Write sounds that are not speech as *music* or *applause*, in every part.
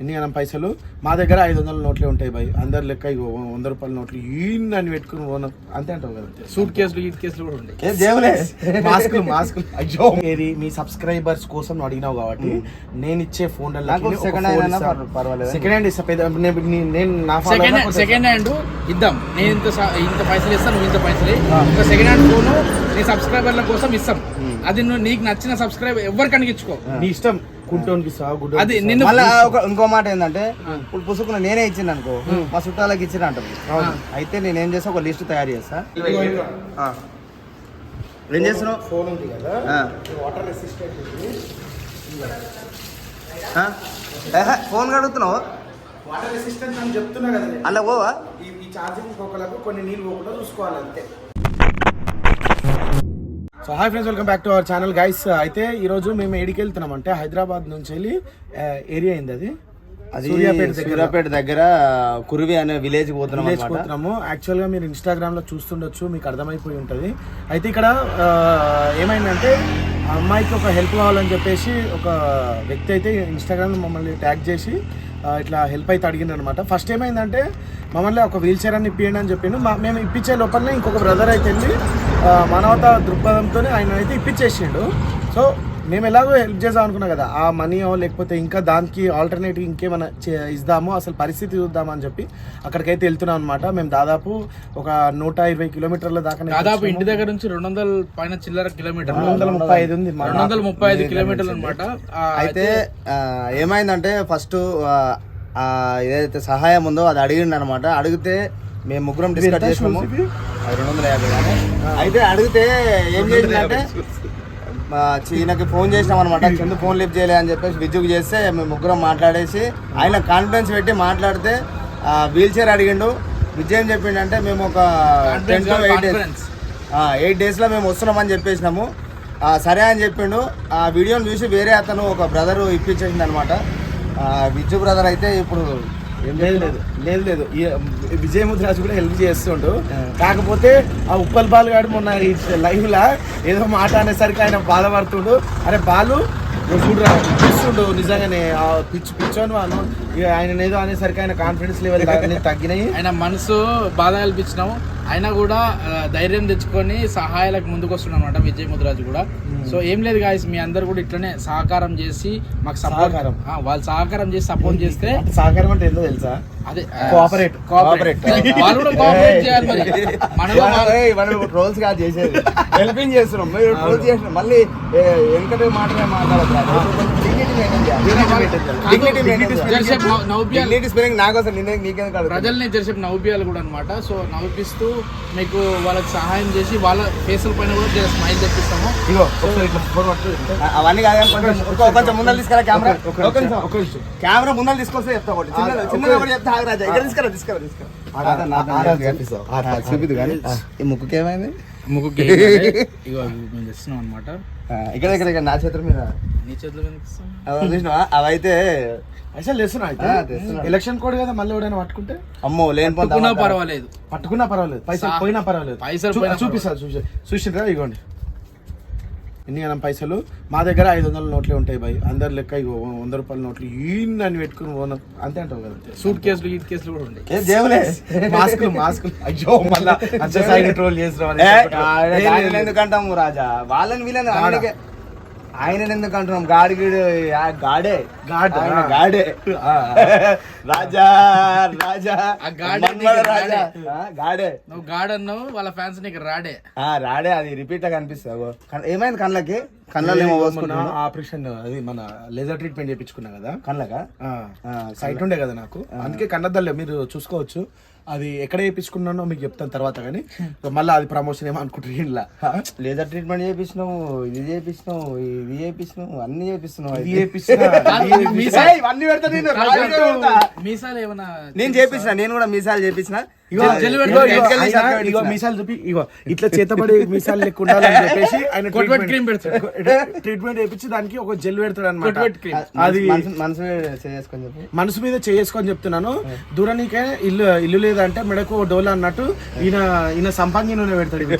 ఎన్ని గణం పైసలు మా దగ్గర ఐదు వందల నోట్లే ఉంటాయి బాయ్. అందరి లెక్క వంద రూపాయల నోట్లు ఈ అని పెట్టుకుని పోను అంతే అంటావు కదా. సూట్ కేసులు ఈ కేసులు కూడా ఏ జేబులే *laughs* మాస్కులు మాస్కులు. అయ్యో. ఏది? మీ సబ్స్క్రైబర్స్ కోసం అడిగినావు కాబట్టి నేను ఇచ్చే ఫోన్ అయినా పర్వ- పర్వాలేదా? సెకండ్ హ్యాండ్ ఇస్తా. పెద్ద నేను- నా సెకండ్ సెకండ్ హ్యాండ్ ఇద్దాం. నేను ఇంత ఇంత పైసలు ఇస్తాను నువ్వు ఇంత పైసలు. ఒక సెకండ్ హ్యాండ్ ఫోన్ నీ సబ్స్క్రైబర్ల కోసం ఇస్తాం. అది నువ్వు నీకు నచ్చిన సబ్స్క్రైబర్ ఎవరికి అనిగించుకో నీ ఇష్టం. కుంటోనికి అది ఇస్తా. నిన్ను మళ్ళా ఒక ఇంకో మాట ఏంటంటే ఇప్పుడు పుసుకున్న నేనే ఇచ్చిన అనుకో మా చుట్టాలకి ఇచ్చిన అంటారు అవును. అయితే నేను ఏం చేస్తా ఒక లిస్ట్ తయారు చేస్తా. ఏం చేస్తున్నావు ఫోన్ ఉంది కదా ఆ. వాటర్ రెసిస్టెంట్ ఉంది ఆ? ఏహే, ఫోన్ కడుగుతున్నావు వాటర్ రెసిస్టెంట్ అని చెప్తున్నా కదా నేను. అలా పోవా ఈ ఈ ఛార్జింగ్ పోకలకు కొన్ని నీళ్ళు పోకుండా చూసుకోవాలి అంతే so hi friends welcome back to our channel guys అయితే ఈ రోజు మేము ఏడికి వెళ్తున్నాం అంటే హైదరాబాద్ నుంచి వెళ్ళి ఏరియా అయింది అది? అది సూర్యాపేట దగ్గర. కురివి అనే విలేజ్ పోతున్నాం విలేజ్. పోతున్నాము. యాక్చువల్గా మీరు ఇన్స్టాగ్రామ్లో చూస్తుండొచ్చు మీకు అర్థమైపోయి ఉంటది. అయితే ఇక్కడ ఏమైందంటే అమ్మాయికి ఒక హెల్ప్ కావాలని చెప్పేసి ఒక వ్యక్తి అయితే ఇన్స్టాగ్రామ్ మమ్మల్ని ట్యాగ్ చేసి ఇట్లా హెల్ప్ అయితే అడిగింది అనమాట ఫస్ట్ ఏమైందంటే మమ్మల్ని ఒక వీల్ చైర్ అని ఇప్పియండి అని చెప్పిండు. మా మేము ఇప్పించే లోపలనే ఇంకొక బ్రదర్ అయితే వెళ్ళి మానవత దృక్పథంతో ఆయన అయితే ఇప్పించేసిండు. సో మేము ఎలాగో హెల్ప్ చేద్దాం అనుకున్నాం కదా ఆ మనీయో లేకపోతే ఇంకా దానికి ఆల్టర్నేటివ్ ఇంకేమైనా ఇద్దామో అసలు పరిస్థితి చూద్దామని చెప్పి అక్కడికైతే వెళ్తున్నాం అనమాట మేము దాదాపు ఒక నూట ఇరవై కిలోమీటర్ల దాకా దాదాపు ఇంటి దగ్గర నుంచి రెండు వందల పైన చిల్లర కిలోమీటర్ రెండు వందల ముప్పై ఐదు ఉంది రెండు వందల ముప్పై ఐదు కిలోమీటర్లు అనమాట అయితే ఏమైందంటే ఫస్ట్ ఏదైతే సహాయం ఉందో అది అడిగిండు అనమాట అడిగితే మేము ముగ్గురం డిస్కస్ చేసినాము. రెండు వందల యాభై అయితే అడిగితే ఏం చేసిందంటే మా చీనకి ఫోన్ చేసినాం అనమాట చందు ఫోన్ లిఫ్ట్ చేయలే అని చెప్పేసి విద్యుకు చేస్తే మేము ముగ్గురం మాట్లాడేసి ఆయన కాన్ఫిడెన్స్ పెట్టి మాట్లాడితే వీల్ చైర్ అడిగిండు. విజయ్ ఏం చెప్పిండంటే మేము ఒక ten to eight days eight డేస్లో మేము వస్తున్నామని చెప్పేసినాము. సరే అని చెప్పిండు. ఆ వీడియోని చూసి వేరే అతను ఒక బ్రదర్ ఇప్పించేసింది అనమాట విజ్జు బ్రదర్ అయితే ఇప్పుడు లేదు లేదు లేదు లేదు విజయముద్రాజు కూడా హెల్ప్ చేస్తుండు. కాకపోతే ఆ ఉప్పల్ బాల్ గాడు మొన్న ఈ లైవ్ లా ఏదో మాట అనేసరికి ఆయన బాధపడుతుండు. అరే బాలు నువ్వు చూడరా చూస్తుండు నిజంగానే ఆ పిచ్చు పిచ్చోని వాళ్ళు ఇక ఆయన ఏదో అనేసరికి ఆయన కాన్ఫిడెన్స్ లెవెల్ తగ్గినాయి. ఆయన మనసు బాధ కల్పించినాము అయినా కూడా ధైర్యం తెచ్చుకొని సహాయాలకు ముందుకు వస్తున్నాం అనమాట విజయ్ ముద్రాజు కూడా. సో ఏం లేదు గాయస్ మీ అందరు కూడా ఇట్లనే సహకారం చేసి మాకు సహకారం. వాళ్ళు సహకారం చేసి సపోర్ట్ చేస్తే సహకారం అంటే ఏందో తెలుసా? అదే కోఆపరేట్ కోఆపరేట్ వాళ్ళు కూడా కోఆపరేట్ చేయాలి మరి. మనలో వాళ్ళు- ట్రోల్స్ కాదు చేసేది. హెల్పింగ్ చేస్తున్నాం. మీరు ట్రోల్స్ చేస్తున్నాం. మళ్ళీ వెంకట కాదు? ప్రజల్ని జరసేపు నవ్వుపియాలి కూడా అనమాట సో నవ్విపిస్తూ మీకు వాళ్ళకి సహాయం చేసి వాళ్ళ ఫేసుల పైన కూడా స్మైల్ తెప్పిస్తాము. అవన్నీ కాదు కొంచెం ముందర తీసుకురా కెమెరా. కెమెరా ముందర తీసుకొస్తే చెప్తా ఒకటి. ఒకటి చెప్తా. ఇక్కడ తీసుకురా తీసుకురా తీసుకురా. చూపిద్దు కానీ. ఈ ముక్కుకి ఏమైంది మేము అనమాట ఇక్కడ ఇక్కడ ఇక్కడ నా చేతుల మీద. నీ చేతిలో చూసినావా? అవైతే అసలు తెస్తున్నా. ఎలక్షన్ కోడ్ కదా మళ్ళీ ఎవడైనా పట్టుకుంటే? అమ్మో లేని పట్టుకున్నా. పర్వాలేదు. పట్టుకున్నా పర్వాలేదు. పైసలు పోయినా పర్వాలేదు. పైసలు చూ- పోయినా చూపిస్తా చూసి చూసిండ్రా ఇగోండి. ఎన్ని గణం పైసలు? మా దగ్గర ఐదు వందల నోట్లే ఉంటాయి బాయ్. అందరి లెక్క ఇగో వంద రూపాయల నోట్లు ఈ అని పెట్టుకుని పోను అంతే అంటావు కదా. సూట్ కేసులు ఈ కేసులు కూడా ఏ జేబులే మాస్కులు మాస్కులు. అయ్యో మళ్ళా అంతే సైడ్ ట్రోల్ చేస్తున్నాం ఏ, ఆయన- ఆయనని ఎందుకు అంటాము రాజా? వాళ్ళని వీళ్ళని ఆయన ఎందుకు అంటున్నాం? గాడి గీడు ఆ, గాడే. రాజా రాజా. రాజా. గాడే. నువ్వు గాడ్ అన్నావు వాళ్ళ ఫ్యాన్స్ నీకు రాడే. ఆ రాడే అది రిపీట్గా కనిపిస్తుంది. కన్- ఏమైంది కళ్ళకి? కళ్ళలో ఆపరేషన్ అది మన లేజర్ ట్రీట్మెంట్ చేయించుకున్నా కదా. కళ్ళకా? ఆ, ఆ, సైట్ ఉండే కదా నాకు. అందుకే కన్నద్దలే మీరు చూసుకోవచ్చు. అది ఎక్కడ చేయించుకున్నానో మీకు చెప్తాను తర్వాత కానీ. మళ్ళీ అది ప్రమోషన్ ఏమో అనుకుంటారు ఇలా లేజర్ ట్రీట్మెంట్ చేపించినావు ఇది చేపించినావు ఇది చేపించినావు అన్ని చేపిస్తున్నావు ఇది. చేపిస్తున్నా, పెడతా నేను, ఏమన్నా నేను చేపించిన నేను కూడా మీసాలు చేపించిన ఇగో. మీసాలు చూపి ఇగో ఇట్లా చేతబడి మీసాలు లెక్క ఉండాలని *laughs* చెప్పేసి ఆయన కొట్టుబెట్ క్రీమ్ పెడతాడు. ట్రీట్మెంట్ చేయించి దానికి ఒక జెల్ పెడతాడు అనమాట. అది మనసు మనసు చేసుకొని చెప్పు. మనసు మీద చేసుకొని చెప్తున్నాను. దూరానికే ఇల్లు ఇల్లు లేదంటే మెడకు డోలా అన్నట్టు ఈయన ఈయన సంపంగి నూనె పెడతాడు. *laughs*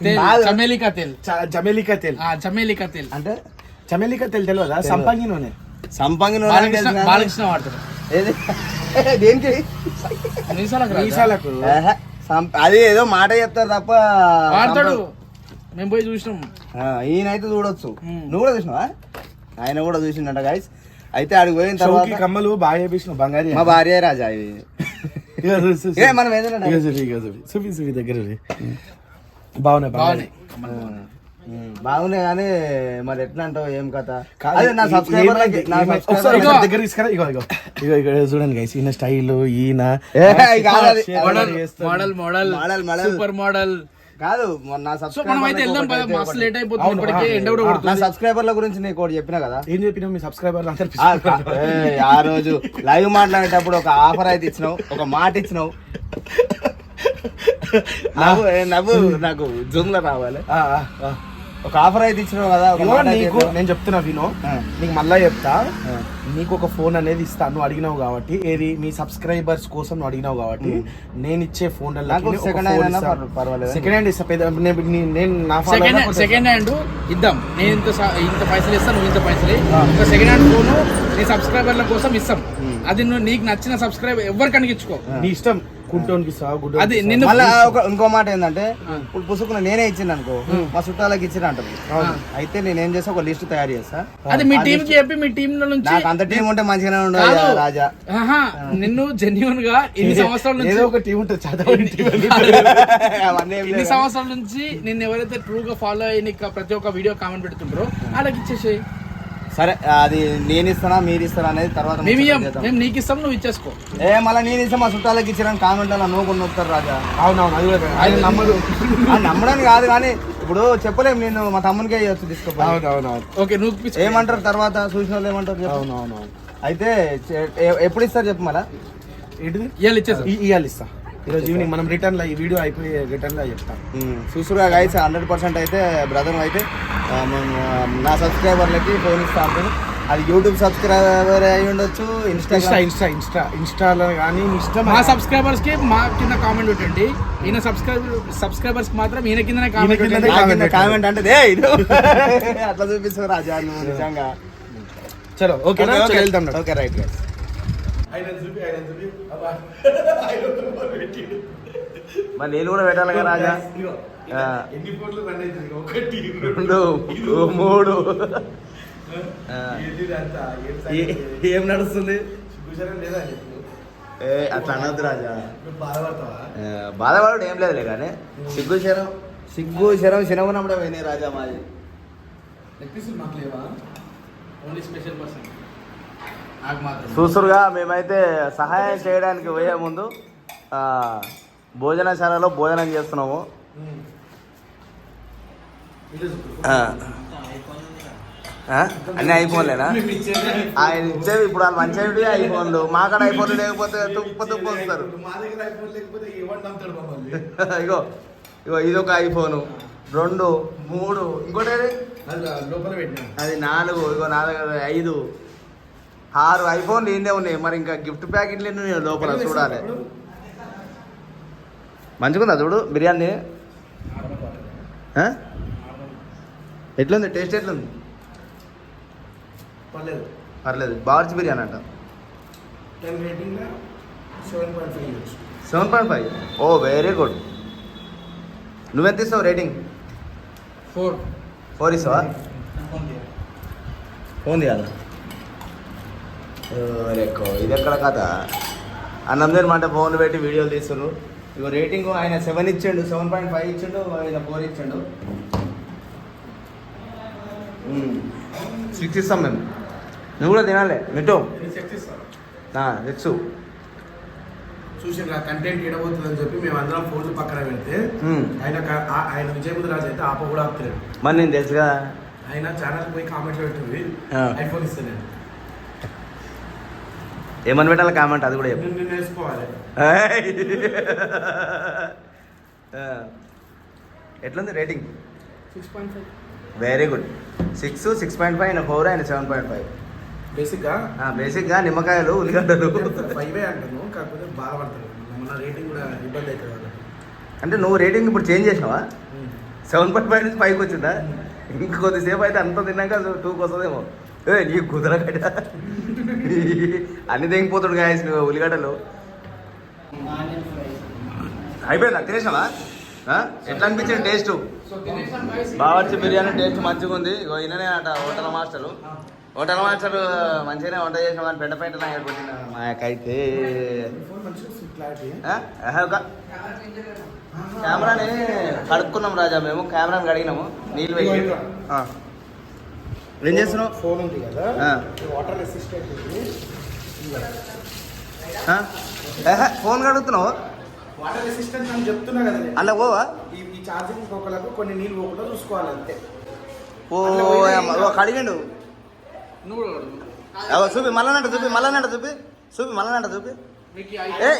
తెల్. చమేలికా తెల్. చ- చమేలికా తెల్. ఆ చమేలికా తెల్. అంటే? చమేలికా తెల్ తెలియదా సంపంగి నూనె. సంపంగి నూనె బాలకృష్ణ వాడతాడు. ఏది? దేనికి? మీసాలకు అది ఏదో మాట చెప్తారు తప్ప వాడతాడు. సంప- మేము పోయి చూసినాం. ఈయనైతే చూడొచ్చు. నువ్వు కూడా చూసినావా? ఆయన కూడా చూసిండట గాయస్ అయితే ఆడికి పోయిన తర్వాత కమ్మలు బాగా చేపించిన బంగారు మా భార్య రాజా ఇవి. మనం ఏదైనా. చూపి చూపి దగ్గర. బాగున్నాయి బాగున్నాయి. బాగున్నాయి కానీ మరి ఎట్లా అంటావు? ఏం కథ? కాదు, అదే నా సబ్స్క్రైబర్? ఒకసారి దగ్గర తీసుకురా ఇగో ఇగో. ఇగో ఇక్కడ చూడండి గైస్ ఈయన స్టైల్ ఈయన model. Model model. Super model కాదు నా సబ్స్క్రైబర్ల గురించి నీకు ఒకటి చెప్పినా కదా? ఏం చెప్పినావు? మీ సబ్స్క్రైబర్ అందరు ఆ, రోజు లైవ్ మాట్లాడేటప్పుడు ఒక ఆఫర్ అయితే ఇచ్చినావు ఒక మాట ఇచ్చినావు. నవ్వు నాకు జూమ్లో రావాలి. ఒక ఆఫర్ అయితే ఇచ్చినావు కదా నీకు. నేను చెప్తున్నా వినో. నీకు మళ్ళా చెప్తా. నీకు ఒక ఫోన్ అనేది ఇస్తాను నువ్వు అడిగినావు కాబట్టి. ఏది? మీ సబ్స్క్రైబర్స్ కోసం నువ్వు అడిగినావు కాబట్టి. నేను ఇచ్చే ఫోన్ అయినా పర్వ- పర్వాలేదా? సెకండ్ హ్యాండ్ ఇస్తా. పెద్ద నేను- నా సెకండ్ హ్యాండ్ సెకండ్ హ్యాండ్ ఇద్దాం. నేను ఇంత స- ఇంత పైసలు ఇస్తాను నువ్వు ఇంత పైసలు. ఒక సెకండ్ హ్యాండ్ ఫోన్ నీ సబ్స్క్రైబర్ల కోసం ఇస్తాం. అది నువ్వు నీకు నచ్చిన సబ్స్క్రైబర్ ఎవరికి అనిగించుకో నీ ఇష్టం. కుంటోనికి అది. నిన్ను మళ్ళా ఇంకో మాట ఏంటంటే ఇప్పుడు పుసుకున్న నేనే ఇచ్చిన అనుకో మా చుట్టాలకి ఇచ్చిన అంటారు అవును. అయితే నేను ఏం చేస్తా ఒక లిస్ట్ తయారు చేస్తా. అది మీ టీం కి చెప్పి మీ టీం నుంచి నాకు అంత టీం ఉంటే మంచిగానే ఉండదు. రాజా. ఆహా, నిన్ను జెన్యున్గా ఇన్ని సంవత్సరాల ఏదో నుంచి ఒక టీం ఉంటుంది లేదు. సంవత్సరాల నుంచి నిన్ను ఎవరైతే ట్రూ గా ఫాలో అయ్యి ప్రతి ఒక్క వీడియో కామెంట్ పెడుతుంటారో వాళ్ళకి ఇచ్చేసేయి. సరే అది నేను ఇస్తానా మీరు ఇస్తారా అనేది తర్వాత మేము నీకు ఇస్తాం నువ్వు ఇచ్చేసుకో. ఏ మళ్ళీ నేను ఇస్తే మా చుట్టాలకి ఇచ్చిన కామెంట్లలో నువ్వు కొన్ని వస్తారు రాజా. అవునవును అది కూడా ఆయన నమ్మదు ఆ, నమ్మడానికి కాదు కానీ ఇప్పుడు చెప్పలేము నేను మా తమ్మునికే తీసుకోపోయి అవునవునవును. ఓకే నువ్వు. ఏమంటారు తర్వాత? చూసిన వాళ్ళు ఏమంటారు చెప్పు. అవునవునవును. అయితే ఎప్పుడు ఇస్తారు చెప్పు మళ్ళా? ఏంటిది? ఇవాళ ఇచ్చేసాం ఈ- ఇయ్యాలి ఇస్తా. ఈరోజు ఈవినింగ్ మనం రిటర్న్లో ఈ వీడియో అయిపోయి రిటర్న్లో చెప్తాం. చూసురుగా గైస్ హండ్రెడ్ పర్సెంట్ అయితే బ్రదర్ అయితే నా సబ్స్క్రైబర్లకి ఫోన్ ఇస్తా అంటాను అది యూట్యూబ్ సబ్స్క్రైబర్ అయి ఉండొచ్చు ఇన్స్టా ఇన్స్టా ఇన్స్టా ఇన్స్టాలో కానీ ఇష్టం మా సబ్స్క్రైబర్స్కి మా కింద కామెంట్ పెట్టండి. ఈయన సబ్స్క్రైబర్ సబ్స్క్రైబర్స్ మాత్రం ఈయన కిందనే కామెంట్. కామెంట్ అంటే *laughs* అట్లా చూపిస్తావు రాజా నువ్వు నిజంగా. చలో ఓకే ఓకే. వెళ్తాం ఓకే రైట్ గైస్ మరి నేను కూడా పెట్టాలి కదా రాజా? ఆ. ఎన్ని ఫోన్లు రన్ అవుతుంది ఒకటి రెండు మూడు. ఏ- నడుస్తుంది? లేదా ఏ అట్లా అనొద్దు రాజా. బాధపడడం ఏం లేదులే కానీ. సిగ్గు శరం. సిగ్గు శరం శనవునప్పుడే పోయినాయి రాజా మాది. చూసురుగా మేమైతే సహాయం చేయడానికి పోయే ముందు భోజనశాలలో భోజనం చేస్తున్నాము? అన్ని ఐఫోన్లేనా? ఆయన ఇచ్చేవి ఇప్పుడు వాళ్ళు మంచి ఐఫోన్లు. మా కాడ ఐఫోన్లు లేకపోతే తుప్పు తుప్పు వస్తారు. ఇగో ఇగో ఇదొక ఐఫోను. రెండు మూడు ఇంకోటి? అది నాలుగు ఇగో నా దగ్గర ఐదు. ఆరు ఐఫోన్లు ఏందే ఉన్నాయి? మరి ఇంకా గిఫ్ట్ ప్యాకెట్లు ఎన్ని లోపల చూడాలి. మంచిగుందా చూడు బిర్యానీ? ఎట్లుంది? టేస్ట్ ఎట్లుంది? పర్లేదు. పర్లేదు. బావర్చి బిర్యానీ అంట. Seven point five oh very good. నువ్వెంత ఇస్తావు రేటింగ్? ఫోర్. ఫోర్ ఇస్తావా? ఫోన్ తీయాలా రేకో ఇది ఎక్కడ కథ? అన్నం తినమంటే ఫోన్ పెట్టి వీడియోలు తీస్తున్నారు ఇగో రేటింగ్ ఆయన సెవెన్ ఇచ్చిండు సెవెన్ పాయింట్ ఫైవ్ ఇచ్చిండు ఆయన ఫోర్ ఇచ్చిండు. సిక్స్ ఇస్తాం మేము. నువ్వు కూడా తినాలి. మిట్టో సిక్స్ చూసిన కంటెంట్ ఎడబోతుందని చెప్పి మేము అందరం ఫోన్లు పక్కన పెడితే ఆయన ఆయన విజయముద్ర రాజు అయితే ఆప కూడా ఆపుతలేడు. మరి నేను తెలుసు కదా ఆయన ఛానల్ పోయి కామెంట్ పెడుతుంది. ఆ. ఐఫోన్ ఇస్తాను ఏమని పెట్టాలి? కామెంట్ అది కూడా చెప్పు. ఎట్లుంది rating? Six point five. Very good six six point five ఆయన ఫోర్ ఆయన సెవెన్ పాయింట్ ఫైవ్ బేసిక్గా బేసిక్గా నిమ్మకాయలు ఉల్లిగడ్డలు. ఫైవే అంటాను కాకపోతే బాధపడతాను మన రేటింగ్ కూడా ఇబ్బంది అవుతుంది. అంటే నువ్వు రేటింగ్ ఇప్పుడు చేంజ్ చేసినావా? సెవెన్ పాయింట్ ఫైవ్ నుంచి ఫైవ్కి వచ్చిందా? ఇంక కొద్దిసేపు అయితే అంత తిన్నాక టూకి వస్తుందేమో ఏ నీ కుదరగడ్డ అన్ని తెగిపోతాడు గాయస్ నువ్వు ఉల్లిగడ్డలు. అయిపోయిందా? తినేసావా ఎట్లా అనిపించింది టేస్ట్ బావర్చి బిర్యానీ టేస్ట్ మంచిగా ఉంది. ఇగో ఈయననే అట హోటల్ మాస్టరు. హోటల్ మాస్టర్ మంచిగానే వంట చేసామని కానీ పెంట కొట్టిన మాకైతే. కెమెరాని కడుక్కున్నాం రాజా మేము. కెమెరాని కడిగినాము. నీళ్ళు వేసి ఏం చేస్తున్నావు? ఫోన్ ఉంది కదా. వాటర్ రెసిస్టెంట్ ఫోన్ కడుగుతున్నావు? వాటర్ రెసిస్టెంట్ అని చెప్తున్నా కదా. అలా పోవా? ఈ ఛార్జింగ్ ఒకళ్ళకు కొన్ని నీళ్ళు పోకుండా చూసుకోవాలి అంతే. ఓ అమ్మ, ఓ కడిగిండు. నువ్వు కూడా అడుగు. అవో చూపి చూపి మళ్ళనంట చూపి. చూపి మళ్ళనంట చూపి. మీకు ఈ ఏ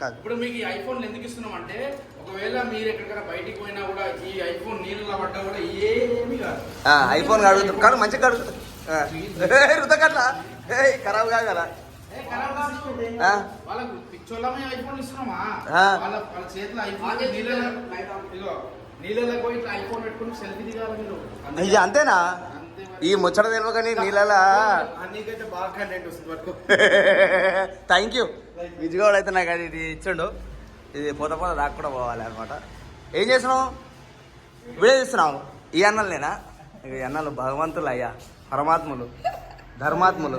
కాదు, ఇప్పుడు మీకు ఈ ఐఫోన్ ఎందుకు ఇస్తున్నాం అంటే ఒకవేళ మీరు ఎక్కడికైనా బయటికి పోయినా కూడా ఈ ఐఫోన్ నీళ్ళలో పడ్డా కూడా ఏమీ కాదు. ఆ, ఐఫోన్ కడుగుతాం కాదు మంచిగా కడుగుతాం రుతకట్ల ఏ ఖరాబ్. ఆ, వాళ్ళకు పిచ్చోళ్ళమే ఐఫోన్ ఇస్తున్నామా. వాళ్ళ వాళ్ళ చేతిలో ఐఫోన్ నీళ్ళలో నీళ్ళలో పోయి ఇట్లా ఐఫోన్ పెట్టుకుని సెల్ఫీ దిగాలి మీరు. ఇది అంతేనా. ఈ ముచ్చట తెలియకని నీళ్ళలా. థ్యాంక్ యూ విజయవాడ అయితే నాకు అది ఇది ఇచ్చిండు. ఇది పోత పోత దాకా కూడా పోవాలి అనమాట ఏం చేస్తున్నావు? వీడియో తీస్తున్నావు ఈ అన్నలేనా ఇక ఈ అన్నలు భగవంతులు అయ్యా పరమాత్ములు ధర్మాత్ములు.